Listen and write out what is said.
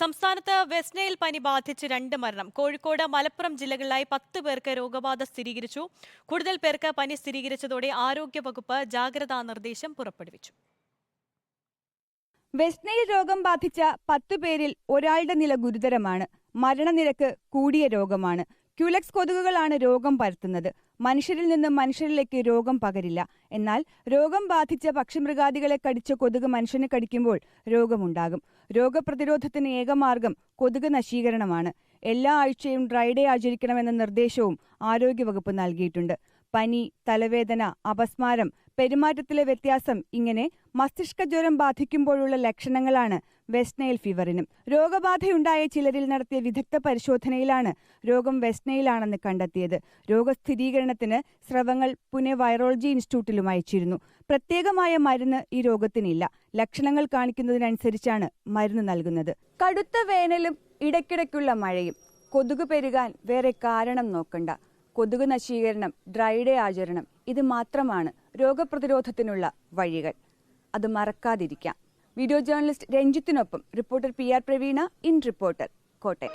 സംസ്ഥാനത്ത് വെസ്റ്റ്നൈൽ പനി ബാധിച്ച് രണ്ട് മരണം. കോഴിക്കോട് മലപ്പുറം ജില്ലകളിലായി പത്ത് പേർക്ക് രോഗബാധ സ്ഥിരീകരിച്ചു. കൂടുതൽ പേർക്ക് പനി സ്ഥിരീകരിച്ചതോടെ ആരോഗ്യവകുപ്പ് ജാഗ്രതാ നിർദ്ദേശം പുറപ്പെടുവിച്ചു. വെസ്റ്റ്നൈൽ രോഗം ബാധിച്ച പത്തു പേരിൽ ഒരാളുടെ നില ഗുരുതരമാണ്. മരണനിരക്ക് കൂടിയ രോഗമാണ്. ക്യുലക്സ് കൊതുകുകളാണ് രോഗം പരത്തുന്നത്. മനുഷ്യരിൽ നിന്ന് മനുഷ്യരിലേക്ക് രോഗം പകരില്ല. എന്നാൽ രോഗം ബാധിച്ച പക്ഷിമൃഗാദികളെ കടിച്ച കൊതുക് മനുഷ്യനെ കടിക്കുമ്പോൾ രോഗമുണ്ടാകും. രോഗപ്രതിരോധത്തിന് ഏകമാർഗം കൊതുക് നശീകരണമാണ്. എല്ലാ ആഴ്ചയും ഡ്രൈഡേ ആചരിക്കണമെന്ന നിർദ്ദേശവും ആരോഗ്യവകുപ്പ് നൽകിയിട്ടുണ്ട്. പനി തലവേദന അപസ്മാരം പെരുമാറ്റത്തിലെ വ്യത്യാസം ഇങ്ങനെ മസ്തിഷ്ക ജ്വരം ബാധിക്കുമ്പോഴുള്ള ലക്ഷണങ്ങളാണ് വെസ്റ്റ്നൈൽ ഫീവറിനും രോഗബാധയുണ്ടായ ചിലരിൽ നടത്തിയ വിദഗ്ധ പരിശോധനയിലാണ് രോഗം വെസ്റ്റ്നൈലാണെന്ന് കണ്ടെത്തിയത്. രോഗസ്ഥിരീകരണത്തിന് സ്രവങ്ങൾ പുനെ വൈറോളജി ഇൻസ്റ്റിറ്റ്യൂട്ടിലും അയച്ചിരുന്നു. പ്രത്യേകമായ മരുന്ന് ഈ രോഗത്തിനില്ല. ലക്ഷണങ്ങൾ കാണിക്കുന്നതിനനുസരിച്ചാണ് മരുന്ന് നൽകുന്നത്. കടുത്ത വേനലും ഇടയ്ക്കിടയ്ക്കുള്ള മഴയും. കൊതുക് പെരുകാൻ വേറെ കാരണം നോക്കണ്ട. കൊതുക് നശീകരണം ഡ്രൈഡേ ആചരണം ഇത് മാത്രമാണ് രോഗപ്രതിരോധത്തിനുള്ള വഴികൾ. അത് മറക്കാതിരിക്കാം. Video journalist രഞ്ജിത്തിനൊപ്പം reporter P R Praveena in reporter Kottayam.